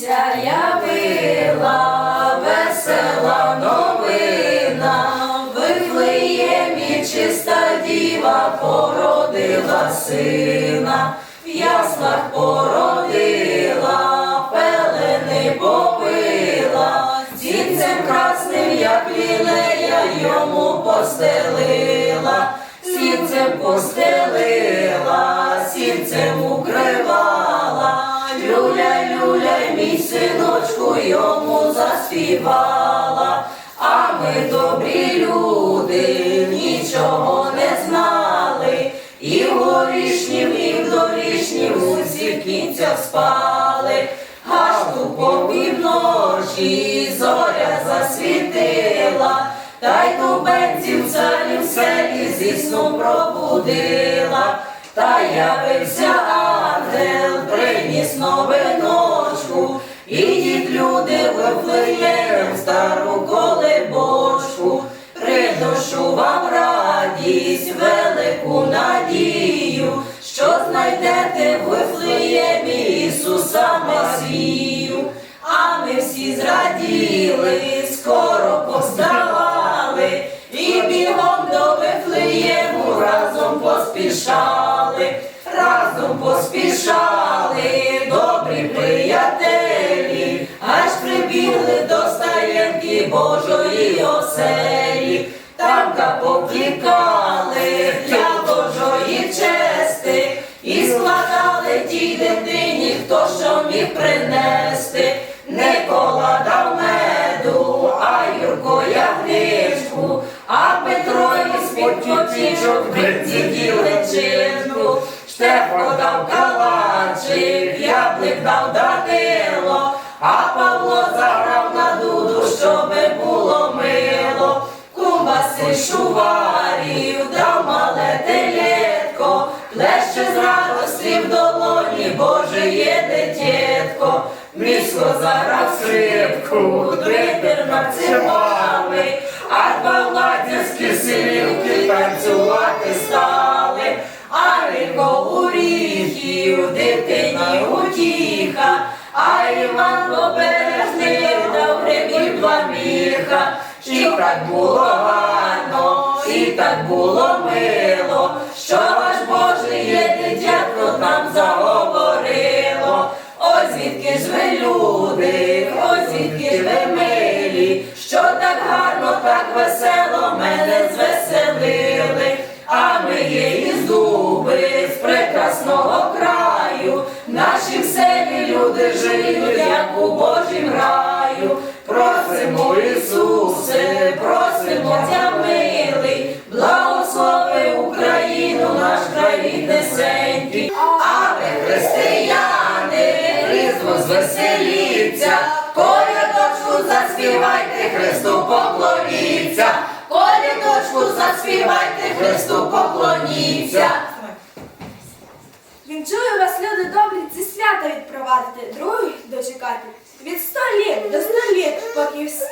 Дивися, явила весела новина, Вифлеємі чиста діва породила сина, в яслах породила, пелени побила, сінцем красним, як лілея, йому постелила, сінцем постелила, сінцем мій синочку йому заспівала, а ми добрі люди, нічого не знали, і в горішнім, і в дорішнім усі в кінцях спали, аж ту по півночі зоря засвітила, та й тубенців царів селі зі сну пробудила, та явився ангел, приніс новиночку, ідіть люди вифлеєм стару колебочку, приношу вам радість, велику надію, що знайдете в Вифлеємі Ісуса Месію. А ми всі зраділи, скоро поставали, і бігом до Вифлеєму разом поспішали, разом поспішали, Божої оселі, там покликали для Божої чести, і складали тій дитині, хто що міг принести, Никола дав меду, а Юрко ягничку, а Петро із потічок виціділи чинку, Штефко дав калачик, яблик дав Данило, плеще з радості в долоні, Боже є дитєтко, місько заграв скрипку, дрипер над цимами, а два владянські силівки танцювати стали, а Рико уріхів, дитині утіха, а Іван обережний дав грибів два міха. І так було так було мило, що аж Боже є дитятко нам заговорило. Ось звідки ж ви люди, ось звідки ж ви милі, що так гарно, так весело мене звеселили, а ми є із дуби, з прекрасного краю, наші в селі люди живуть, як у Божім раю. Просимо, християни, Христос веселіться, колядочку заспівайте, Христу поклоніться, колядочку заспівайте, Христу поклоніться. Вінчую вас, люди добрі, ці свято відпровадити, других дочекати. Від сто літ до ста літ, поки всі